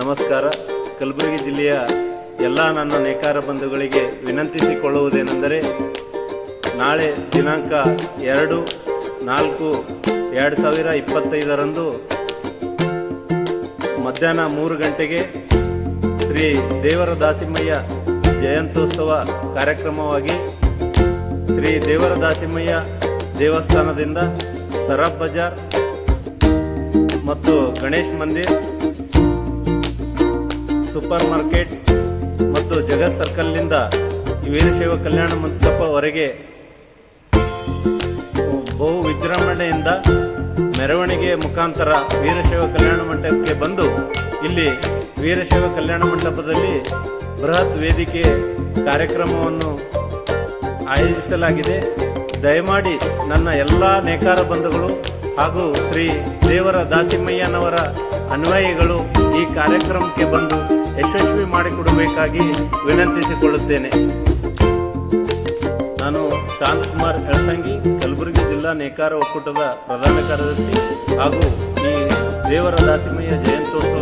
ನಮಸ್ಕಾರ. ಕಲಬುರಗಿ ಜಿಲ್ಲೆಯ ಎಲ್ಲ ನನ್ನ ನೇಕಾರ ಬಂಧುಗಳಿಗೆ ವಿನಂತಿಸಿಕೊಳ್ಳುವುದೇನೆಂದರೆ, ನಾಳೆ ದಿನಾಂಕ ಎರಡು ನಾಲ್ಕು ಎರಡು ಸಾವಿರ ಇಪ್ಪತ್ತೈದರಂದು ಮಧ್ಯಾಹ್ನ ಮೂರು ಗಂಟೆಗೆ ಶ್ರೀ ದೇವರ ದಾಸಿಮಯ್ಯ ಜಯಂತ್ಯೋತ್ಸವ ಕಾರ್ಯಕ್ರಮವಾಗಿ ಶ್ರೀ ದೇವರ ದಾಸಿಮಯ್ಯ ದೇವಸ್ಥಾನದಿಂದ ಸರಬ್ ಬಜಾರ್ ಮತ್ತು ಗಣೇಶ್ ಮಂದಿರ್ ಸೂಪರ್ ಮಾರ್ಕೆಟ್ ಮತ್ತು ಜಗತ್ ಸರ್ಕಲ್ನಿಂದ ವೀರಶೈವ ಕಲ್ಯಾಣ ಮಂಟಪವರೆಗೆ ಬಹು ವಿಜೃಂಭಣೆಯಿಂದ ಮೆರವಣಿಗೆ ಮುಖಾಂತರ ವೀರಶೈವ ಕಲ್ಯಾಣ ಮಂಟಪಕ್ಕೆ ಬಂದು ಇಲ್ಲಿ ವೀರಶೈವ ಕಲ್ಯಾಣ ಮಂಟಪದಲ್ಲಿ ಬೃಹತ್ ವೇದಿಕೆ ಕಾರ್ಯಕ್ರಮವನ್ನು ಆಯೋಜಿಸಲಾಗಿದೆ. ದಯಮಾಡಿ ನನ್ನ ಎಲ್ಲ ನೇಕಾರ ಬಂಧುಗಳು ಹಾಗೂ ಶ್ರೀ ದೇವರ ದಾಸಿಮಯ್ಯನವರ ಅನ್ವಯಿಗಳು ಈ ಕಾರ್ಯಕ್ರಮಕ್ಕೆ ಬಂದು ಯಶಸ್ವಿ ಮಾಡಿಕೊಡಬೇಕಾಗಿ ವಿನಂತಿಸಿಕೊಳ್ಳುತ್ತೇನೆ. ನಾನು ಶಾಂತಕುಮಾರ್ ಕಳಸಂಗಿ ಕಲಬುರಗಿ ಜಿಲ್ಲಾ ನೇಕಾರ ಒಕ್ಕೂಟದ ಪ್ರಧಾನ ಕಾರ್ಯದರ್ಶಿ ಹಾಗೂ ಈ ದೇವರ ದಾಸಿಮಯ್ಯ ಕಾರ್ಯದರ್ಶಿ